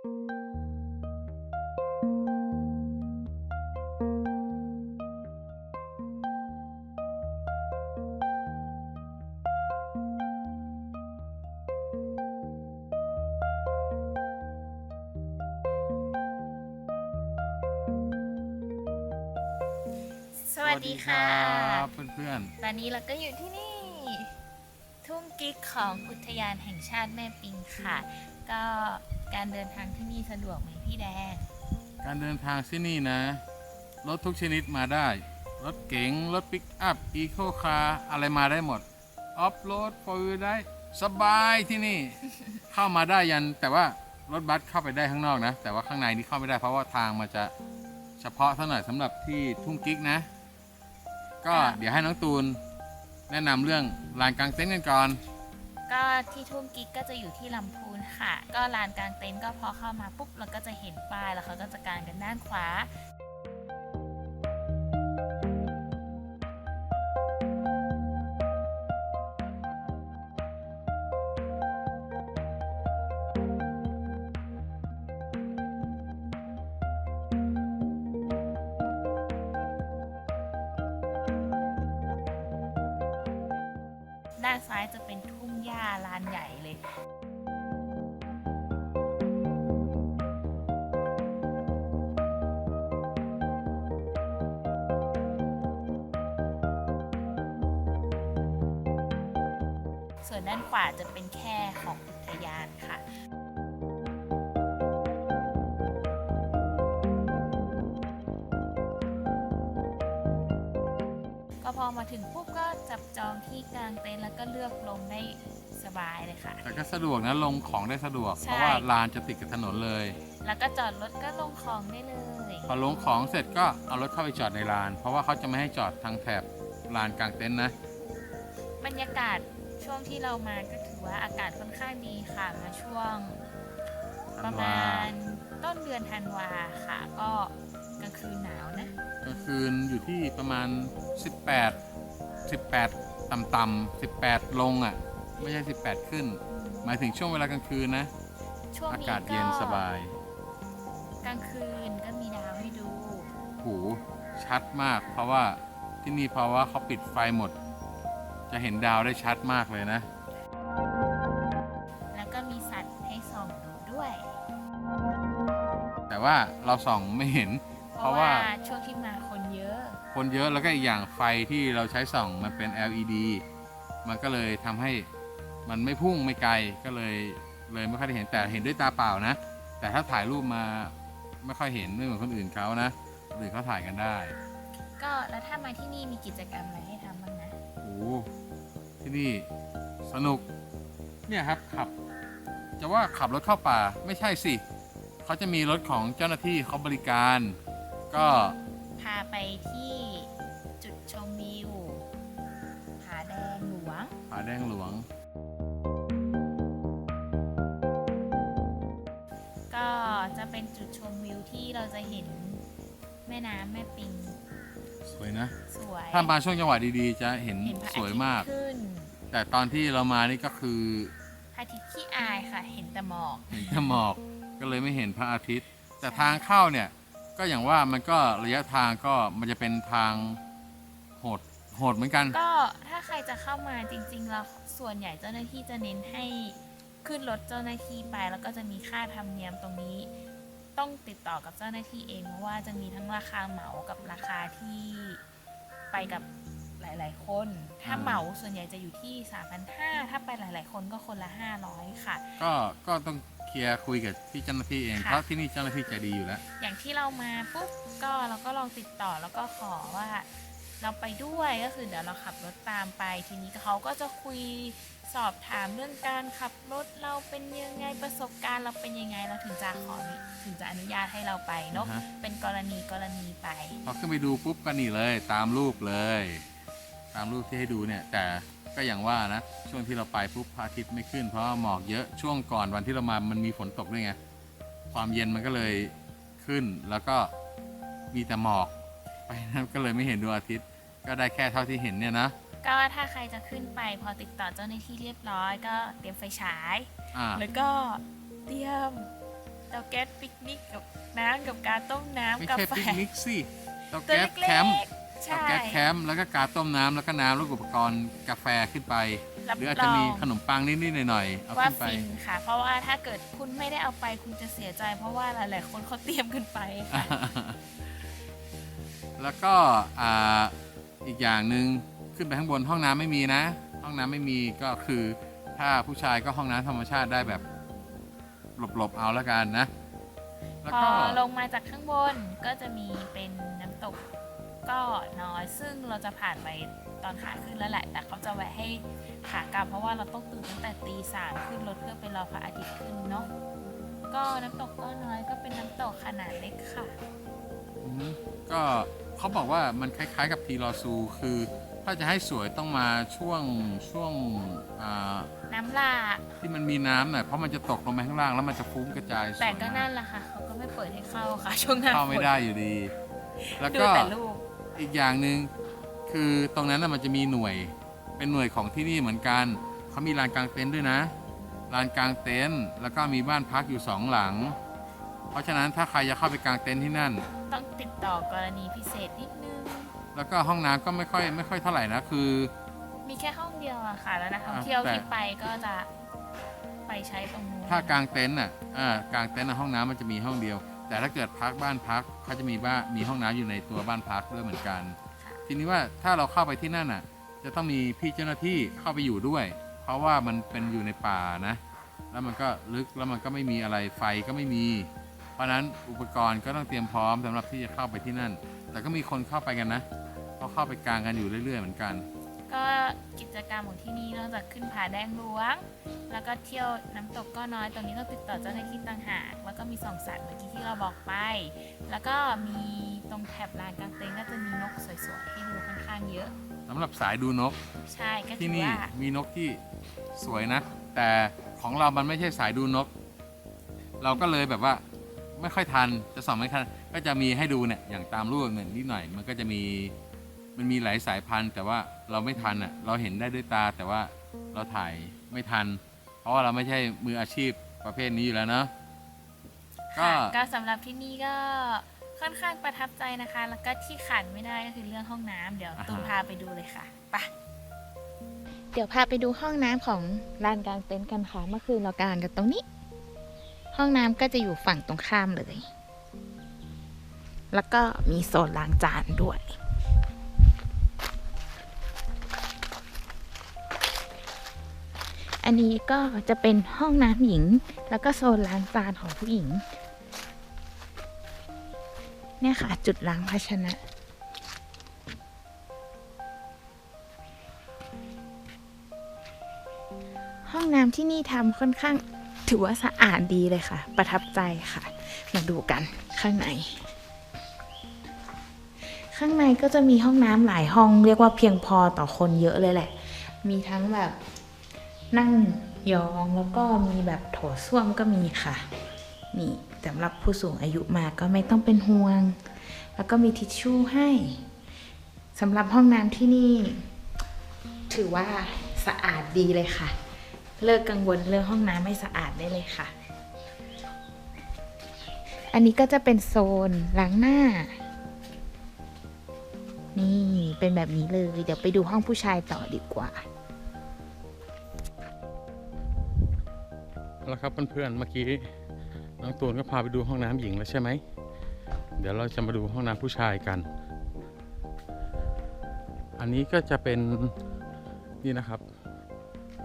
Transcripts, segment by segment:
สวัสดีค่ะรับเพื่อนตอนนี้เราก็อยู่ที่นี่ ทุ่งกิ๊กของอุทยานแห่งชาติแม่ปิงค่ะ ก็ การเดินทางที่นี่สะดวกไหมพี่แดงๆการเดินทางที่นี่นะ รถทุกชนิดมาได้ รถเก๋ง รถปิกอัพ อีโคคาร์อะไรมาได้หมด ออฟโรดโฟล์ได้สบายที่นี่ เข้ามาได้ยัน แต่ว่ารถบัสเข้าไปได้ข้างนอกนะ แต่ว่าข้างในนี่เข้าไม่ได้เพราะว่าทางมันจะเฉพาะเท่าหน่อยสำหรับที่ทุ่งกิ๊กนะ ก็ค่ะเดี๋ยวให้น้องตูน แนะนำเรื่องลานกลางเต็นท์กันก่อน ก็ที่ทุ่งกิ๊กก็จะอยู่ที่ลำพูนค่ะ ก็ลานกลางเต็นท์ก็พอเข้ามาปุ๊บเราก็จะเห็นป้ายแล้วเขาก็จะกางกันด้านขวาด้านซ้ายจะเป็นาลานใหญ่เลยส่วนด้านขวาจะเป็นแค่ของอุทยานค่ะ ก็พอมาถึงปุ๊บก็จับจองที่กลางเต็นท์แล้วก็เลือกลงได้ บายเลยค่ะ แต่ก็สะดวกนะลงของได้สะดวก ใช่ เพราะว่าลานจะติดกับถนนเลย แล้วก็จอดรถก็ลงของได้เลย พอลงของเสร็จก็เอารถเข้าไปจอดในลาน เพราะว่าเขาจะไม่ให้จอดทางแถบลานกลางเต็นท์นะ บรรยากาศช่วงที่เรามาก็ถือว่าอากาศค่อนข้างดีค่ะมาช่วงประมาณต้นเดือนธันวาค่ะ ก็กลางคืนหนาวนะ กลางคืนอยู่ที่ประมาณ 18 18 ต่ำๆ18 ลงอะ ไม่ใช่ 18 ขึ้น หมายถึงช่วงเวลากลางคืนนะ ช่วงอานี้กาศเย็นสบาย กลางคืนก็มีดาวให้ดู หูชัดมาก เพราะว่าที่นี่เพราะว่าเขาปิดไฟหมด จะเห็นดาวได้ชัดมากเลยนะ แล้วก็มีสัตว์ให้ส่องดูด้วย แต่ว่าเราส่องไม่เห็น เพเพราะราะว่าว่าช่วงที่มาคนเยอะ คนเยอะแล้วก็อีกอย่างไฟที่เราใช้ส่องมันเป็น LED มันก็เลยทำให้ มันไม่พุ่งไม่ไกลก็เลยเลยไม่ค่อยได้เห็นแต่เห็นด้วยตาเปล่านะ แต่ถ้าถ่ายรูปมาไม่ค่อยเห็นไม่เหมือนคนอื่นเขานะคนอื่นเขาถ่ายกันได้ก็แล้วถ้ามาที่นี่มีกิจกรรมอะไรให้ทำบ้างนะโอ้โหที่นี่สนุกเนี่ยครับขับ จะว่าขับรถเข้าป่าไม่ใช่สิเขาจะมีรถของเจ้าหน้าที่เขาบริการ ก็พาไปที่จุดชมวิวผาแดงหลวงผาแดงหลวง จะเป็นจุดชมวิวที่เราจะเห็นแม่น้ำแม่ปิง สวยนะ สวยถ้ามาช่วงจังหวะดีๆ จะเห็นเห็นพระสอาวยทิตมาก ย์ขึ้นแต่ตอนที่เรามานี่ก็คือพระอาทิตย์ขี้อายค่ะ เห็นแต่หมอก เห็นแต่หมอกก็เลยไม่เห็นพระอาทิตย์ แต่ทางเข้าเนี่ย ก็อย่างว่ามันก็ระยะทางก็มันจะเป็นทางโหดโหดเหมือนกัน ก็ถ้าใครจะเข้ามาจริงๆ แล้วส่วนใหญ่เจ้าหน้าที่จะเน้นให้ ขึ้นรถเจ้าหน้าที่ไปแล้วก็จะมีค่าธรรมเนียมตรงนี้ ต้องติดต่อกับเจ้าหน้าที่เองเพราะว่าจะมีทั้งราคาเหมากับราคาที่ไปกับหลาย ๆ คน ถ้าอ่าเหมาส่วนใหญ่จะอยู่ที่ 3,500 ถ้าไปหลาย ๆ คนก็คนละ 500 ค่ะ ก็ก็ต้องเคลียร์คุยกับที่เจ้าหน้าที่เองค่ะเพราะที่นี่เจ้าหน้าที่ใจดีอยู่แล้ว อย่างที่เรามาปุ๊บก็เราก็ลองติดต่อแล้วก็ขอว่าเราไปด้วยก็คือเดี๋ยวเราขับรถตามไป ทีนี้เขาก็จะคุย สอบถามเรื่องการขับรถเราเป็นยังไงประสบการณ์เราเป็นยังไงเราถึงจะขอถึงจะอนุญาตให้เราไปเนาะอ่าฮะ เป็นกรณีกรณีไป พอขึ้นไปดูปุ๊บก็นี่เลยตามรูปเลย ตามรูปที่ให้ดูเนี่ยแต่ก็อย่างว่านะ ช่วงที่เราไปปุ๊บพระอาทิตย์ไม่ขึ้น เพราะว่าหมอกเยอะช่วงก่อนวันที่เรามามันมีฝนตกด้วยไงความเย็นมันก็เลยขึ้นแล้วก็มีแต่หมอก ไปนั้นก็เลยไม่เห็นดวงอาทิตย์ ก็ได้แค่เท่าที่เห็นเนี่ยนะ ก็ถ้าใครจะขึ้นไปพอติดต่อเจ้าหน้าที่เรียบร้อย ก็เตรียมไฟฉาย อ่าแล้วก็เตรียมตะาแก๊สปิกนิกกับน้ำกับการต้มน้ำไม่กาใช่แฟปิกนิกสิเตาตัวแก๊สเล็แคมป์กๆเตาใช่ แก๊สแคมป์แล้วก็กาต้มน้ำแล้วก็น้ำแล้วก็อุปกรณ์กาแฟขึ้นไป รับหรืออาจรจะอมีงขนมปังนิดๆหน่อยๆเอาว่าขึ้นไปฟินค่ะ เพราะว่าถ้าเกิดคุณไม่ได้เอาไปคุณจะเสียใจ เพราะว่าหลายๆคนเขาเตรียมขึ้นไปค่ะ แล้วก็อ่าอีกอย่างหนึ่ง ขึ้นไปข้างบนห้องน้ำไม่มีนะ ห้องน้ำไม่มีก็คือถ้าผู้ชายก็ห้องน้ำธรรมชาติได้แบบหลบๆเอาแล้วกันนะ แล้วพอก็ลงมาจากข้างบนก็จะมีเป็นน้ำตกก็น้อยซึ่งเราจะผ่านไปตอนขาขึ้นแล้วแหละ แต่เขาจะแวะให้ขากลับเพราะว่าเราต้องตื่นตั้งแต่ตีสามขึ้นรถเพื่อไปรอพระอาทิตย์ขึ้นเนาะก็น้ำตกก็น้อยก็เป็นน้ำตกขนาดเล็กค่ะ อืมก็เขาบอกว่ามันคล้ายๆกับทีรอซูคือ ถ้าจะให้สวยต้องมาช่วงช่วงอ่าน้ำหลากที่มันมีน้ำหน่อยเพราะมันจะตกลงไปข้างล่างแล้วมันจะฟุ้งกระจายสวยแต่ก็นั่นแหละค่ะเขาก็ไม่เปิดให้เข้าค่ะ ช่วงหน้าเข้าไม่ฝนได้อยู่ดี แล้วดูก็แต่รูปอีกอย่างหนึ่งคือตรงนั้นน่ะมันจะมีหน่วยเป็นหน่วยของที่นี่เหมือนกันเขามีลานกลางเต็นท์ด้วยนะลานกลางเต็นท์แล้วก็มีบ้านพักอยู่สองหลัง เพราะฉะนั้นถ้าใครจะเข้าไปกางเต็นท์ที่นั่น ต้องติดต่อกรณีพิเศษนิดนึง แล้วก็ห้องน้ำก็ไม่ค่อยไม่ค่อยเท่าไหร่นะคือ มีแค่ห้องเดียวอะค่ะ แล้วนักท่องอะเที่ยวแต่ที่ไปก็จะไปใช้ตรงนู้นถ้ากางเต็นท์อะอ่ากางเต็นท์น่ะห้องน้ำมันจะมีห้องเดียว แต่ถ้าเกิดพักบ้านพักเขาจะมีบ้านมีห้องน้ำอยู่ในตัวบ้านพักด้วยเหมือนกัน ทีนี้ว่าถ้าเราเข้าไปที่นั่นอะ จะต้องมีพี่เจ้าหน้าที่เข้าไปอยู่ด้วย เพราะว่ามันเป็นอยู่ในป่านะ แล้วมันก็ลึกแล้วมันก็ไม่มีอะไรไฟก็ไม่มี เพราะฉะนั้นอุปกรณ์ก็ต้องเตรียมพร้อมสำหรับที่จะเข้าไปที่นั่น แต่ก็มีคนเข้าไปกันนะ เขาเข้าไปกางกันอยู่เรื่อย ๆ เหมือนกัน ก็กิจกรรมของที่นี่นอกจากขึ้นผาแดงหลวง แล้วก็เที่ยวน้ำตกก็น้อยตรงนี้ต้องติดต่อเจ้าหน้าที่ต่างหากแล้วก็มีสองสัตว์เมื่อกี้ที่เราบอกไป แล้วก็มีตรงแถบลานกลางเต็นท์ก็จะมีนกสวยๆให้ดูค่อนข้างเยอะ สำหรับสายดูนกใช่ก็ถืที่อนี่ว่ามีนกที่สวยนะ แต่ของเรามันไม่ใช่สายดูนก เราก็เลยแบบว่าไม่ค่อยทันจะส่องไม่ทันก็จะมีให้ดูเนี่ยอย่างตามรูปเนี่ยนิดหน่อย มันก็จะมี มันมีหลายสายพันธุ์แต่ว่าเราไม่ทันอะเราเห็นได้ด้วยตา แต่ว่าเราถ่ายไม่ทัน เพราะว่าเราไม่ใช่มืออาชีพประเภทนี้อยู่แล้วเนาะก็ ค่ะก็สำหรับที่นี่ก็ค่อนข้างประทับใจนะคะ แล้วก็ที่ขาดไม่ได้ก็คือเรื่องห้องน้ำเดี๋ยวอ่าฮะ ตูนพาไปดูเลยค่ะไปเดี๋ยวพาไปดูห้องน้ำของลานกลางเต็นท์กันค่ะเมื่อคืนเรากางกันตรงนี้ ห้องน้ำก็จะอยู่ฝั่งตรงข้ามเลย แล้วก็มีโซนล้างจานด้วย อันนี้ก็จะเป็นห้องน้ำหญิง แล้วก็โซนล้างจานของผู้หญิง เนี่ยค่ะ จุดล้างภาชนะ ห้องน้ำที่นี่ทำค่อนข้างถือว่าสะอาดดีเลยค่ะ ประทับใจค่ะ มาดูกันข้างใน ข้างในก็จะมีห้องน้ำหลายห้องเรียกว่าเพียงพอต่อคนเยอะเลยแหละ มีทั้งแบบ นั่งยองแล้วก็มีแบบโถส้วมก็มีค่ะ นี่สำหรับผู้สูงอายุมาก็ไม่ต้องเป็นห่วง แล้วก็มีทิชชู่ให้สำหรับห้องน้ำที่นี่ ถือว่าสะอาดดีเลยค่ะ เลิกกังวลเรื่องห้องน้ำไม่สะอาดได้เลยค่ะ อันนี้ก็จะเป็นโซนล้างหน้า นี่เป็นแบบนี้เลย เดี๋ยวไปดูห้องผู้ชายต่อดีกว่า แล้วครับเพื่อนๆเมื่อกี้น้องตูนก็พาไปดูห้องน้ำหญิงแล้วใช่ไหม เดี๋ยวเราจะมาดูห้องน้ำผู้ชายกัน อันนี้ก็จะเป็นนี่นะครับ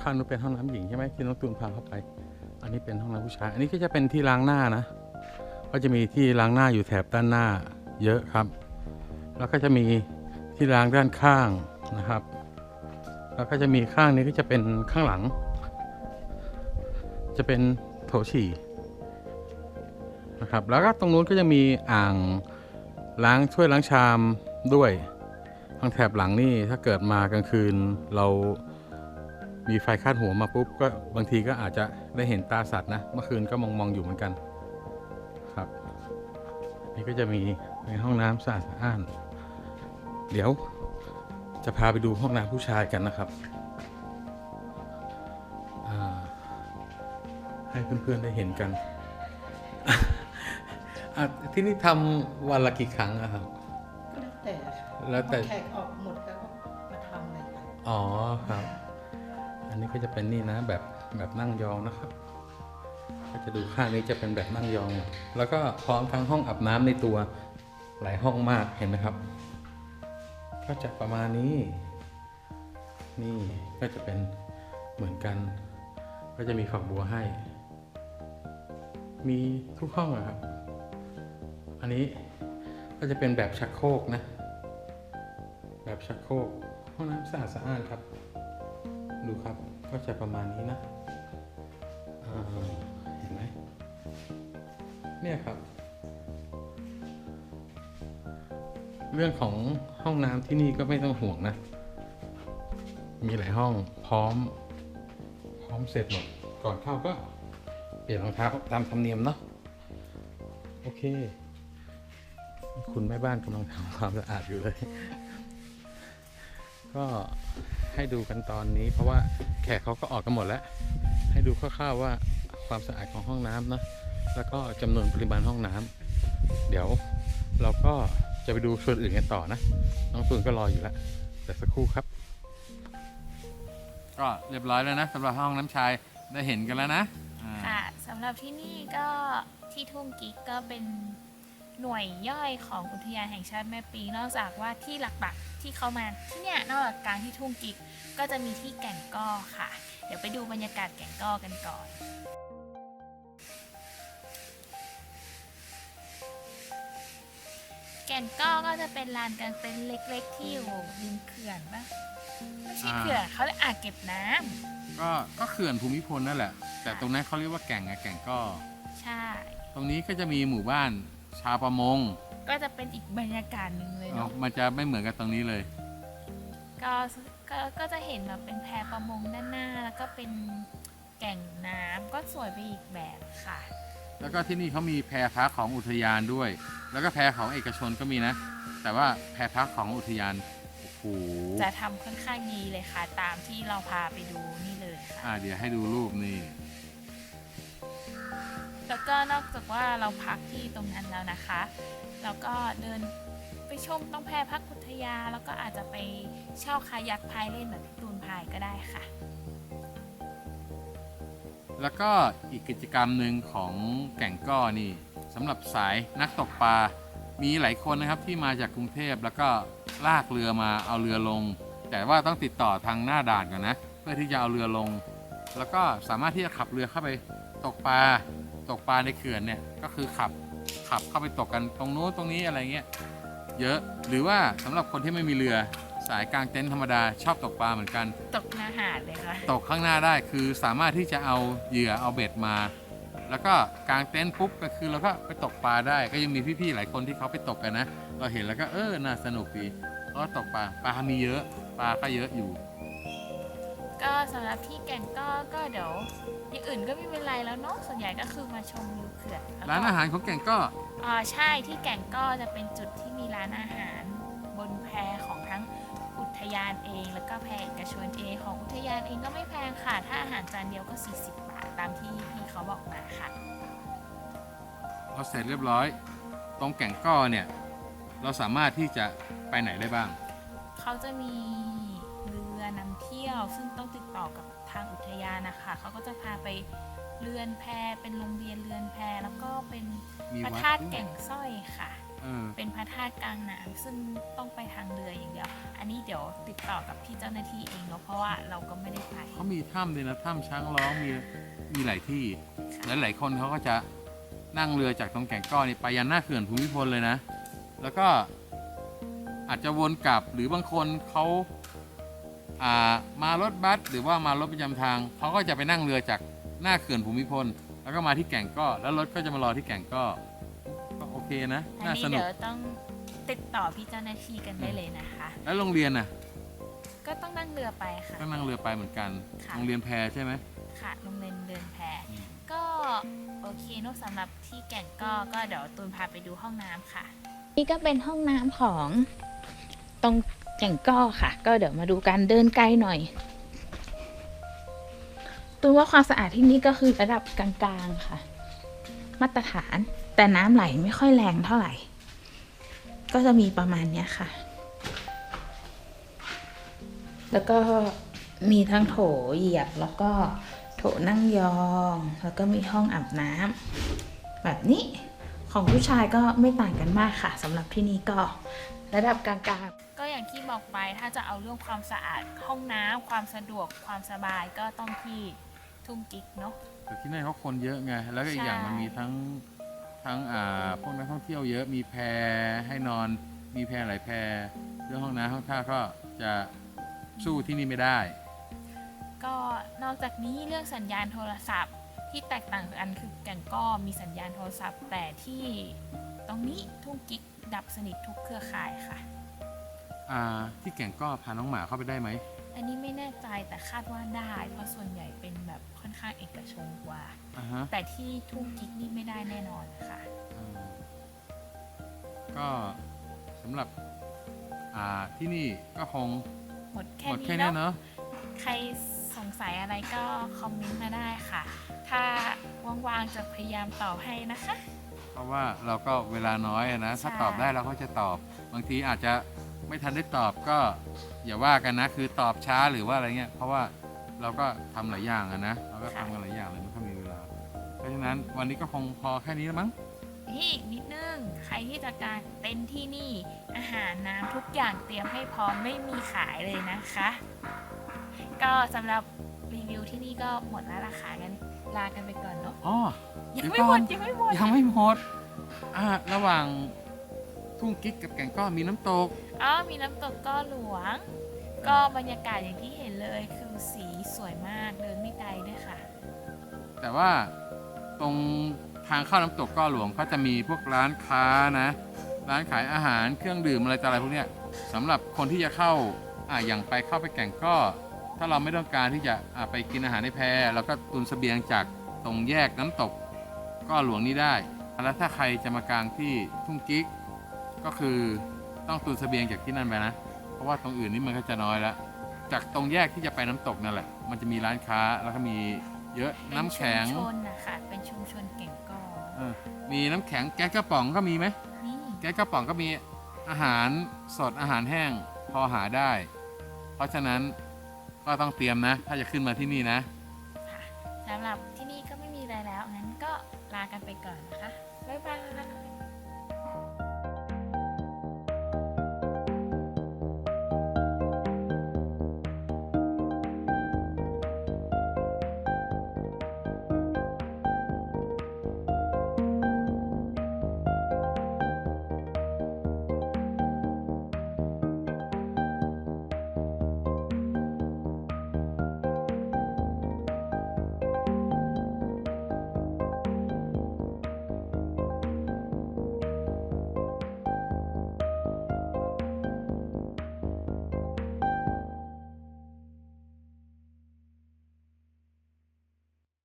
ข้างนู้นเป็นห้องน้ำหญิงใช่ไหมที่น้องตูนพาเข้าไป อันนี้เป็นห้องน้ำผู้ชาย อันนี้ก็จะเป็นที่ล้างหน้านะ ก็จะมีที่ล้างหน้าอยู่แถบด้านหน้าเยอะครับ แล้วก็จะมีที่ล้างด้านข้างนะครับ แล้วก็จะมีข้างนี้ก็จะเป็นข้างหลัง จะเป็นโถฉี่นะครับ แล้วก็ตรงนู้นก็จะมีอ่างล้างถ้วยล้างชามด้วยทางแถบหลังนี่ถ้าเกิดมากลางคืนเรามีไฟคาดหัวมาปุ๊บก็บางทีก็อาจจะได้เห็นตาสัตว์นะ เมื่อคืนก็มองมองอยู่เหมือนกันครับ นี่ก็จะมีในห้องน้ำสะอาดสะอ้าน เดี๋ยวจะพาไปดูห้องน้ำผู้ชายกันนะครับ ให้เพื่อนๆได้เห็นกันอะที่นี่ทำวันละกี่ครั้งอะครับก็แล้วแต่ค่ะแล้วแต่แขกออกหมดแล้วก็มาทำเลยค่ะอ๋อครับ อันนี้ก็จะเป็นนี่นะแบบแบบนั่งยองนะครับ ก็จะดูข้างนี้จะเป็นแบบนั่งยอง แล้วก็พร้อมทั้งห้องอาบน้ำในตัวหลายห้องมากเห็นไหมครับ ก็จะประมาณนี้ นี่ก็จะเป็นเหมือนกัน ก็จะมีฝักบัวให้ มีทุกห้องอะครับ อันนี้ก็จะเป็นแบบชักโครกนะ แบบชักโครกห้องน้ำสะอาดสะอาดครับ ดูครับก็จะประมาณนี้นะเห็นไหมเนี่ยครับ เรื่องของห้องน้ำที่นี่ก็ไม่ต้องห่วงนะ มีหลายห้องพร้อม พร้อมเสร็จหมดก่อนเข้าก็ เปลี่ยนรองเท้าตามธรรมเนียมเนาะโอเค คุณแม่บ้านกำลังทำความสะอาดอยู่เลย ก็ให้ดูกันตอนนี้ เพราะว่าแขกเขาก็ออกกันหมดแล้ว ให้ดูคร่าวๆว่าความสะอาดของห้องน้ำนะแล้วก็จำนวนปริมาณห้องน้ำเดี๋ยวเราก็จะไปดูส่วนอื่นกันต่อนะ น้องตูนก็รออยู่แล้วแต่สักครู่ครับ ก็เรียบร้อยแล้วนะสำหรับห้องน้ำชายได้เห็นกันแล้วนะอ่าค่ะ สำหรับที่นี่ก็ที่ทุ่งกิ๊กก็เป็นหน่วยย่อยของอุทยานแห่งชาติแม่ปิงนอกจากว่าที่หลักๆที่เขามาที่เนี่ยนอกจากกลางที่ทุ่งกิ๊กก็จะมีที่แก่งก้อค่ะ เดี๋ยวไปดูบรรยากาศแก่งก้อกันก่อนแก่งก้อก็จะเป็นลานกลางเต็นท์เล็ก ๆ ที่อยู่ริมเขื่อนปะ ไม่ใช่เขื่อนเขาเรียกอ่างเก็บน้ำก็ก็เขื่อนภูมิพลนั่นแหละ แต่ตรงนั้นเขาเรียกว่าแก่งอะแก่งก็ ใช่ ตรงนี้ก็จะมีหมู่บ้านชาวประมงก็จะเป็นอีกบรรยากาศหนึ่งเลยเอ่อเนาะมันจะไม่เหมือนกับตรงนี้เลย ก็ก็ก็จะเห็นแบบเป็นแพประมงด้านหน้า แล้วก็เป็นแก่งน้ำก็สวยไปอีกแบบค่ะ แล้วก็ที่นี่เขามีแพพักของอุทยานด้วย แล้วก็แพของเอกชนก็มีนะ แต่ว่าแพพักของอุทยานโอ้โห จะทำค่อนข้างดีเลยค่ะ ตามที่เราพาไปดูนี่เลยค่ะ อ่าเดี๋ยวให้ดูรูปนี่ แล้วก็นอกจากว่าเราพักที่ตรงนั้นแล้วนะคะ เราก็เดินไปชมต้องแพพักอุทยานแล้วก็อาจจะไปเช่าคายักพายเล่นแบบที่ตูนพายก็ได้ค่ะ แล้วก็อีกกิจกรรมหนึ่งของแก่งก้อนี่สำหรับสายนักตกปลา มีหลายคนนะครับที่มาจากกรุงเทพแล้วก็ลากเรือมาเอาเรือลง แต่ว่าต้องติดต่อทางหน้าด่านก่อนนะ เพื่อที่จะเอาเรือลง แล้วก็สามารถที่จะขับเรือเข้าไปตกปลาตกปลาในเขื่อนเนี่ยก็คือขับขับเข้าไปตกกันตรงนู้นตรงนี้อะไรเงี้ยเยอะหรือว่าสำหรับคนที่ไม่มีเรือสายกลางเต็นท์ธรรมดาชอบตกปลาเหมือนกัน ตกหน้าหาดเลยค่ะ ตกข้างหน้าได้คือสามารถที่จะเอาเหยื่อเอาเบ็ดมา แล้วก็กางเต็นท์ปุ๊บก็คือเราก็ไปตกปลาได้ ก็ยังมีพี่ๆหลายคนที่เขาไปตกกันนะ เราเห็นแล้วก็เออน่าสนุกดีก็ตกปลาปลามีเยอะปลาก็เยอะอยู่ ก็สำหรับที่แก่งก็ก็เดี๋ยวอย่างอื่นก็ไม่เป็นไรแล้วเนาะส่วนใหญ่ก็คือมาชมวิวเขื่อนแล้วก็ร้านอาหารของแก่งก็อ่าใช่ที่แก่งก็จะเป็นจุดที่มีร้านอาหาร บนแพของทั้งอุทยานเอง แล้วก็แพเอกชนเองของอุทยานเองก็ไม่แพงค่ะ ถ้าอาหารจานเดียวก็ 40บาท ตามที่พี่เขาบอกมาค่ะเราเสร็จเรียบร้อย ตรงแก่งก้อเนี่ย เราสามารถที่จะไปไหนได้บ้าง เขาจะมีเรือนำเที่ยว ซึ่งต้องติดต่อกับทางอุทยานนะคะเขาก็จะพาไปเรือนแพเป็นโรงเรียนเรือนแพแล้วก็เป็นมีพระวัดธาตุด้วยแก่งสร้อยค่ะ เออเป็นพระธาตุกลางน้ำซึ่งต้องไปทางเรืออย่างเดียว อันนี้เดี๋ยวติดต่อกับพี่เจ้าหน้าที่เองเนาะเพราะว่าเราก็ไม่ได้ไป เขามีถ้ำเลยนะถ้ำช้างร้องมี มีหลายที่หลายหลายๆคนเขาก็จะนั่งเรือจากตรงแก่งก้อนี่ไปยันหน้าเขื่อนภูมิพลเลยนะ แล้วก็อาจจะวนกลับหรือบางคนเขาอ่ามารถบัสหรือว่ามารถประจำทางเขาก็จะไปนั่งเรือจากหน้าเขื่อนภูมิพล แล้วก็มาที่แก่งก้อแล้วรถก็จะมารอที่แก่งก้อก็โอเคนะอันน่านี้สนุกเดี๋ยวต้องติดต่อพี่เจ้าหน้าที่กันได้เลยนะคะ แล้วโรงเรียนน่ะก็ต้องนั่งเรือไปค่ะก็นั่งเรือไปเหมือนกันค่ะโรงเรียนแพใช่ไหม ค่ะโรงเรียนเดินแพอืมก็โอเคเนอะสำหรับที่แก่งก็ก็เดี๋ยวตูนพาไปดูห้องน้ำค่ะ นี่ก็เป็นห้องน้ำของตรงแก่งก้อค่ะ ก็เดี๋ยวมาดูกันเดินไกลหน่อยตูนว่าความสะอาดที่นี่ก็คือระดับกลางๆค่ะ มาตรฐานแต่น้ำไหลไม่ค่อยแรงเท่าไหร่ ก็จะมีประมาณเนี้ยค่ะ แล้วก็มีทั้งโถเหยียบแล้วก็โถนั่งยอง แล้วก็มีห้องอาบน้ำแบบนี้ของผู้ชายก็ไม่ต่างกันมากค่ะสำหรับที่นี่ก็ระดับกลางก็อย่างที่บอกไปถ้าจะเอาเรื่องความสะอาดห้องน้ำความสะดวกความสบายก็ต้องที่ทุ่งกิกเนาะแต่ที่นั่นเขาคนเยอะไง แล้วก็อีกอย่างใช่มันมีทั้งทั้งอ่าพวกนักท่องเที่ยวเยอะมีแพให้นอนมีแพหลายแพเรื่องห้องน้ำห้องท่าก็จะสู้ที่นี่ไม่ได้ ก็นอกจากนี้เรื่องสัญญาณโทรศัพท์ ที่แตกต่างกันคือแก่งก็มีสัญญาณโทรศัพท์ แต่ที่ตรงนี้ทุ่งกิกดับสนิททุกเครือข่ายค่ะ อ่าที่แก่งก็พาน้องหมาเข้าไปได้ไหม อันนี้ไม่แน่ใจแต่คาดว่าได้ เพราะส่วนใหญ่เป็นแบบค่อนข้างเอกชนกว่า อ่าฮะแต่ที่ทุ่งกิกนี่ไม่ได้แน่นอนค่ะ อ่าก็สำหรับอ่าที่นี่ก็คงหมดแค่หมดนี้แค่เนี้ยเนาะ เนาะ ใคร สงสัยอะไรก็คอมเมนต์มาได้ค่ะ ถ้าว่างๆจะพยายามตอบให้นะคะ เพราะว่าเราก็เวลาน้อยอะนะ ถ้าใช่ ตอบได้เราก็จะตอบ บางทีอาจจะไม่ทันได้ตอบก็อย่าว่ากันนะ คือตอบช้าหรือว่าอะไรเงี้ย เพราะว่าเราก็ทำหลายอย่างอะนะ เราก็ทำกันหลายอย่างเลยไม่ค่อยมีเวลา เพราะฉะนั้นวันนี้ก็คงพอแค่นี้แล้วมั้ง นี่อีกนิดนึง ใครที่จะการเต็นท์ที่นี่ อาหารน้ำทุกอย่างเตรียมให้พร้อมไม่มีขายเลยนะคะ ก็สำหรับรีวิวที่นี่ก็หมดแล้วราคากันลากันไปก่อนเนาะอ๋อ ยังเดี๋ยวไม่หมก่อดนยังไม่หมดยังไม่หมดอ่าระหว่างทุ่งกิ๊กกับแก่งก้อนมีน้ำตก อ๋อมีน้ำตกก้อหลวง ก็บรรยากาศอย่างที่เห็นเลยคือสีสวยมากเดินไม่ไกลด้วยค่ะ แต่ว่าตรงทางเข้าน้ำตกก้อหลวงก็จะมีพวกร้านค้านะ ร้านขายอาหารเครื่องดื่มอะไรต่ออะไรพวกเนี้ยสำหรับคนที่จะเข้าอ่าอย่างไปเข้าไปแก่งก็ ถ้าเราไม่ต้องการที่จะอ่าไปกินอาหารในแพเราก็ตุนเสบียงจากตรงแยกน้ำตกก้อหลวงนี้ได้ แล้วถ้าใครจะมากางที่ทุ่งกิ๊กก็คือต้องตุนเสบียงจากที่นั่นไปนะ เพราะว่าตรงอื่นนี่มันก็จะน้อยแล้ว จากตรงแยกที่จะไปน้ำตกนั่นแหละ มันจะมีร้านค้าแล้วก็มีเยอะเป็นน้ำแข็งชุมชนนะคะเป็นชุมชนเก่งกอเออมีน้ำแข็งแก๊สกระป๋องก็มีไหมนี่แก๊สกระป๋องก็มีอาหารสดอาหารแห้งพอหาได้ เพราะฉะนั้น ก็ต้องเตรียมนะ ถ้าจะขึ้นมาที่นี่นะ สำหรับที่นี่ก็ไม่มีอะไรแล้ว งั้นก็ลากันไปก่อนนะคะ